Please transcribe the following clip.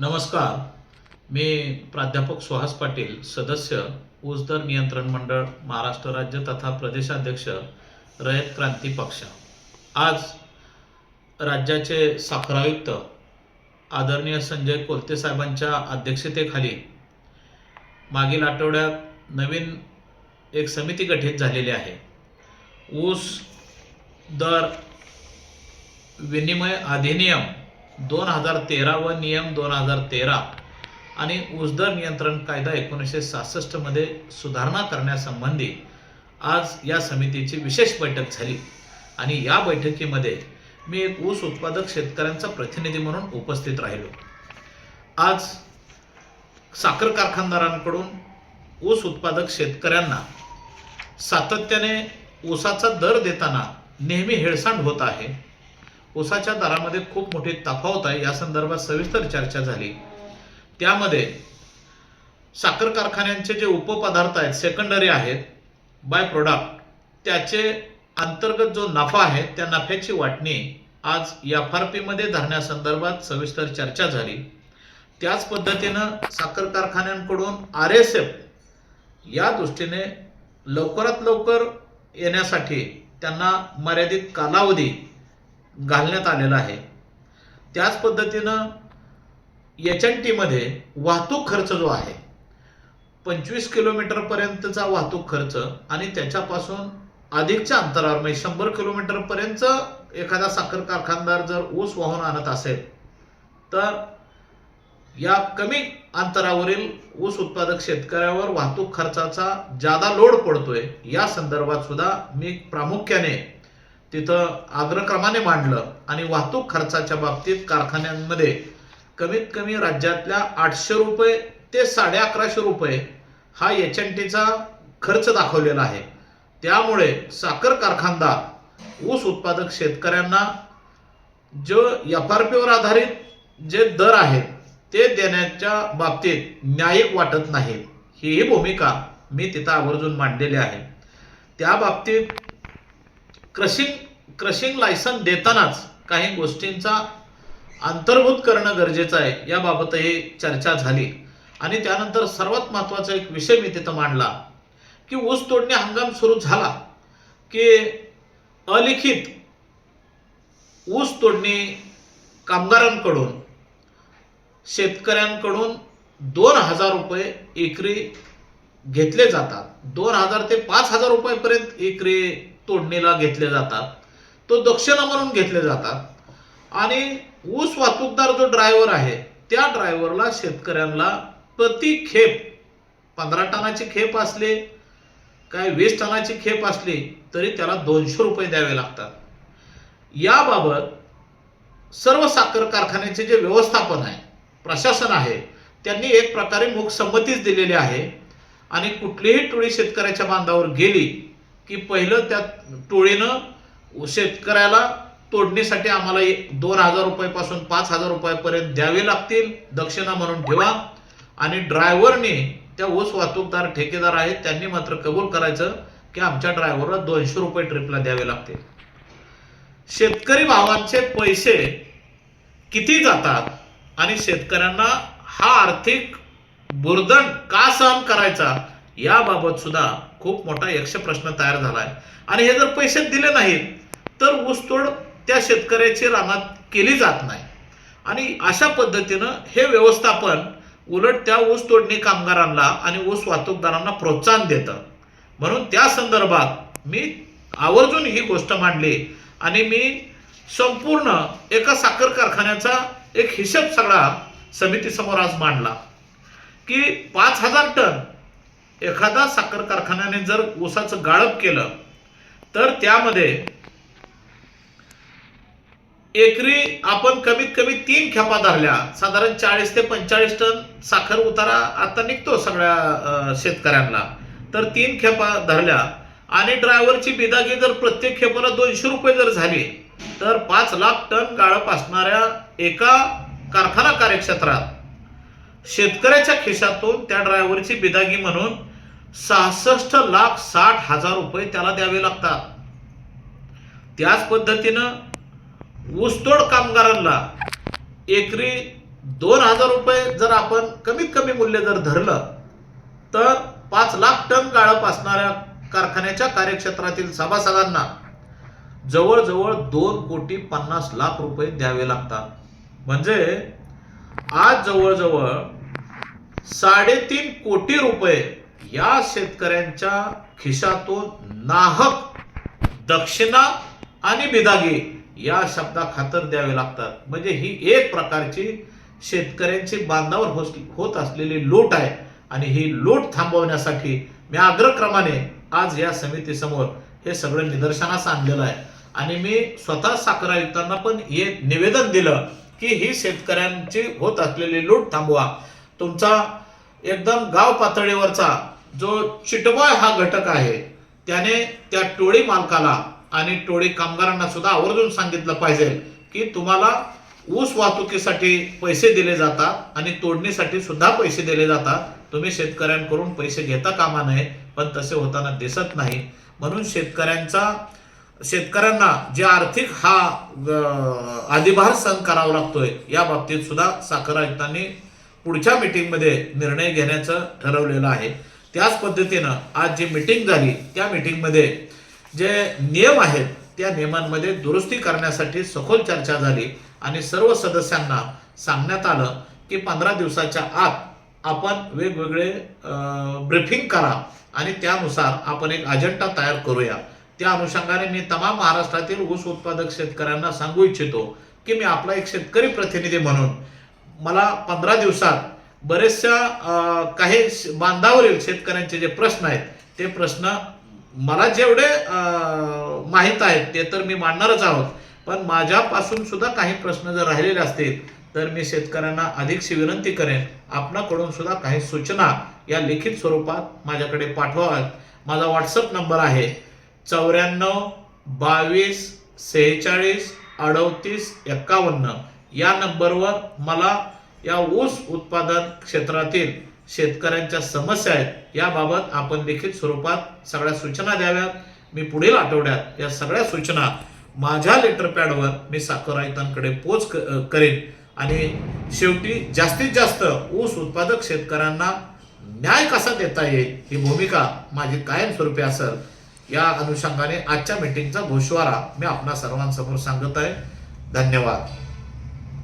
नमस्कार. मी प्राध्यापक सुहास पाटील सदस्य ऊस दर नियंत्रण मंडळ महाराष्ट्र राज्य तथा प्रदेशाध्यक्ष रयत क्रांती पक्ष. आज राज्याचे साखर आयुक्त आदरणीय संजय कोलते साहेबांच्या अध्यक्षतेखाली मागील आठवड्यात नवीन एक समिती गठीत झालेली आहे. ऊस दर विनिमय अधिनियम दोन हजार तेरा व नियम दोन हजार तेरा आणि ऊसदर नियंत्रण कायदा एकोणीसशे सहासष्टमध्ये सुधारणा करण्यासंबंधी आज या समितीची विशेष बैठक झाली. आणि या बैठकीमध्ये मी एक ऊस उत्पादक शेतकऱ्यांचा प्रतिनिधी म्हणून उपस्थित राहिलो. आज साखर कारखानदारांकडून ऊस उत्पादक शेतकऱ्यांना सातत्याने ऊसाचा दर देताना नेहमी हेळसांड होत आहे. ऊसाच्या दरामध्ये खूप मोठी तफावत आहे. या संदर्भात सविस्तर चर्चा झाली. त्यामध्ये साखर कारखान्यांचे जे उपपदार्थ आहेत सेकंडरी आहेत बाय प्रोडक्ट त्याचे अंतर्गत जो नफा आहे त्या नफ्याची वाटणी आज एफ आर पीमध्ये धरण्यासंदर्भात सविस्तर चर्चा झाली. त्याच पद्धतीनं साखर कारखान्यांकडून आर एस एफ या दृष्टीने लवकरात लवकर येण्यासाठी त्यांना मर्यादित कालावधी घालण्यात आलेला आहे. त्याच पद्धतीनं एच एन टीमध्ये वाहतूक खर्च जो आहे पंचवीस किलोमीटरपर्यंतचा वाहतूक खर्च आणि त्याच्यापासून अधिकच्या अंतरावर म्हणजे शंभर किलोमीटरपर्यंत एखादा साखर कारखानदार जर ऊस वाहून आणत असेल तर या कमी अंतरावरील ऊस उत्पादक शेतकऱ्यावर वाहतूक खर्चाचा जादा लोड पडतोय या संदर्भात सुद्धा मी प्रामुख्याने तिथं अग्रक्रमाने मांडलं आणि वाहतूक खर्चाच्या बाबतीत कारखान्यांमध्ये कमीत कमी राज्यातल्या आठशे रुपये ते साडे अकराशे रुपये हा एच एन टीचा खर्च दाखवलेला आहे. त्यामुळे साखर कारखानदार ऊस उत्पादक शेतकऱ्यांना जो एफ आर पीवर आधारित जे दर आहेत ते देण्याच्या बाबतीत न्यायिक वाटत नाही. ही ही भूमिका मी तिथं आवर्जून मांडलेली आहे. त्या बाबतीत क्रशिंग क्रशिंग लायसन देतानाच काही गोष्टींचा अंतर्भूत करणं गरजेचं आहे. याबाबतही चर्चा झाली. आणि त्यानंतर सर्वात महत्त्वाचा एक विषय मी तिथं मांडला की ऊस तोडणी हंगाम सुरू झाला की अलिखित ऊस तोडणी कामगारांकडून शेतकऱ्यांकडून दोन हजार रुपये एकरी घेतले जातात. दोन हजार ते पाच हजार रुपयापर्यंत एकरी तोडणीला घेतले जातात. तो दक्षिणा म्हणून घेतले जातात. आणि ऊस वाहतूकदार जो ड्रायव्हर आहे त्या ड्रायव्हरला शेतकऱ्यांना प्रति खेप पंधरा टनाची खेप असले काय वीस टनाची खेप असली तरी त्याला दोनशे रुपये द्यावे लागतात. याबाबत सर्व साखर कारखान्याचे जे व्यवस्थापन आहे प्रशासन आहे त्यांनी एक प्रकारे मूकसंमतीच दिलेली आहे. आणि कुठलीही टोळी शेतकऱ्याच्या बांधावर गेली की पहिलं त्या टोळीनं शेतकऱ्याला तोडणीसाठी आम्हाला एक- दोन हजार रुपयापासून पाच हजार रुपयापर्यंत द्यावे लागतील दक्षिणा म्हणून ठेवा. आणि ड्रायव्हरने त्या ऊस वाहतूकदार ठेकेदार आहेत त्यांनी मात्र कबूल करायचं की आमच्या ड्रायव्हरला दोनशे रुपये ट्रिपला द्यावे लागतील. शेतकरी भावांचे पैसे किती जातात आणि शेतकऱ्यांना हा आर्थिक बुर्दन का सहन करायचा याबाबत सुद्धा खूप मोठा यक्ष प्रश्न तयार आहे आणि हे जर पैसे दिले नाहीत तर ऊसतोड त्या शेतकऱ्याची रानात केली जात नाही. आणि अशा पद्धतीनं हे व्यवस्थापन उलट त्या ऊस तोडणी कामगारांना आणि ऊस वाहतूकदारांना प्रोत्साहन देतं. म्हणून त्या संदर्भात मी आवर्जून ही गोष्ट मांडली आणि मी संपूर्ण एका साखर कारखान्याचा एक हिशेब सगळा समितीसमोर आज मांडला की पाच हजार टन एखादा साखर कारखान्याने जर ऊसाचं गाळप केलं तर त्यामध्ये एकरी आपण कमीत कमी तीन खेपा धरल्या साधारण चाळीस ते पंचेचाळीस टन साखर उतारा आता निघतो सगळ्या शेतकऱ्यांना. तर तीन खेपा धरल्या आणि ड्रायव्हरची बिदागी जर प्रत्येक खेपाला दोनशे रुपये जर झाली तर पाच लाख टन गाळप असणाऱ्या एका कारखाना कार्यक्षेत्रात शेतकऱ्याच्या खिशातून त्या ड्रायव्हरची बिदागी म्हणून सहासष्ट लाख साठ हजार रुपये त्याला द्यावे लागतात. त्याच पद्धतीनं ऊसतोड कामगारांना एकरी दोन हजार रुपये जर आपण कमीत कमी मूल्य जर धरलं तर पाच लाख टन गाळप असणाऱ्या कारखान्याच्या कार्यक्षेत्रातील सभासदांना जवळजवळ दोन कोटी पन्नास लाख रुपये द्यावे लागतात. म्हणजे आज जवळजवळ साडेतीन कोटी रुपये या शेतकऱ्यांच्या खिशातून नाहक दक्षिणा आणि बिदागी या शब्दा खातर द्यावे लागतात. म्हणजे ही एक प्रकारची शेतकऱ्यांची बांधावर होत असलेली लूट आहे. आणि ही लूट थांबवण्यासाठी मी अग्रक्रमाने आज या समितीसमोर हे सगळं निदर्शनास आणलेलं आहे. आणि मी स्वतः साखर आयुक्तांना पण हे निवेदन दिलं की ही शेतकऱ्यांची होत असलेली लूट थांबवा. तुमचा एकदम गाव पातळीवरचा जो चिटबॉय हा घटक आहे त्याने त्या टोळी मालकाला आणि टोळी कामगारांना सुद्धा आवर्जून सांगितलं पाहिजे की तुम्हाला ऊस वाहतुकीसाठी पैसे दिले जातात आणि तोडणीसाठी सुद्धा पैसे दिले जातात. तुम्ही शेतकऱ्यांकडून पैसे घेता कामा नये पण तसे होताना दिसत नाही. म्हणून शेतकऱ्यांचा शेतकऱ्यांना जे आर्थिक हा अधिभार सहन करावा लागतोय या बाबतीत सुद्धा साखर आयुक्तांनी पुढच्या मीटिंगमध्ये निर्णय घेण्याचं ठरवलेलं आहे. त्याच पद्धतीनं आज जी मीटिंग झाली त्या मीटिंगमध्ये जे नियम आहेत त्या नियमांमध्ये दुरुस्ती करण्यासाठी सखोल चर्चा झाली आणि सर्व सदस्यांना सांगण्यात आलं की पंधरा दिवसाच्या आत आपण वेगवेगळे ब्रीफिंग करा आणि त्यानुसार आपण एक अजेंडा तयार करूया. त्या अनुषंगाने मी तमाम महाराष्ट्रातील ऊस उत्पादक शेतकऱ्यांना सांगू इच्छितो की मी आपला एक शेतकरी प्रतिनिधी म्हणून मला पंधरा दिवसात बरेचशा काही श- बांधावरील शेतकऱ्यांचे जे प्रश्न आहेत ते प्रश्न मला जेवढे माहीत आहेत ते तर मी मांडणारच आहोत. पण माझ्यापासून सुद्धा काही प्रश्न जर राहिलेले असतील तर मी शेतकऱ्यांना अधिकशी विनंती करेन आपणाकडून सुद्धा काही सूचना या लिखित स्वरूपात माझ्याकडे पाठवाव्यात. माझा व्हॉट्सअप नंबर आहे चौऱ्याण्णव बावीस सेहेचाळीस अडतीस एक्कावन्न. या नंबरवर मला या ऊस उत्पादन क्षेत्रातील शेतकऱ्यांच्या समस्या आहेत याबाबत आपण लिखित स्वरूपात सगळ्या सूचना द्याव्यात. मी पुढील आठवड्यात या सगळ्या सूचना माझ्या लेटर पॅडवर मी साखर आयुक्तांकडे पोच क- करेन. आणि शेवटी जास्तीत जास्त ऊस उत्पादक शेतकऱ्यांना न्याय कसा देता येईल ही भूमिका माझी कायमस्वरूपी असेल या अनुषंगाने आजच्या मीटिंगचा घोषवारा मी आपणा सर्वांसमोर सांगत आहे. धन्यवाद.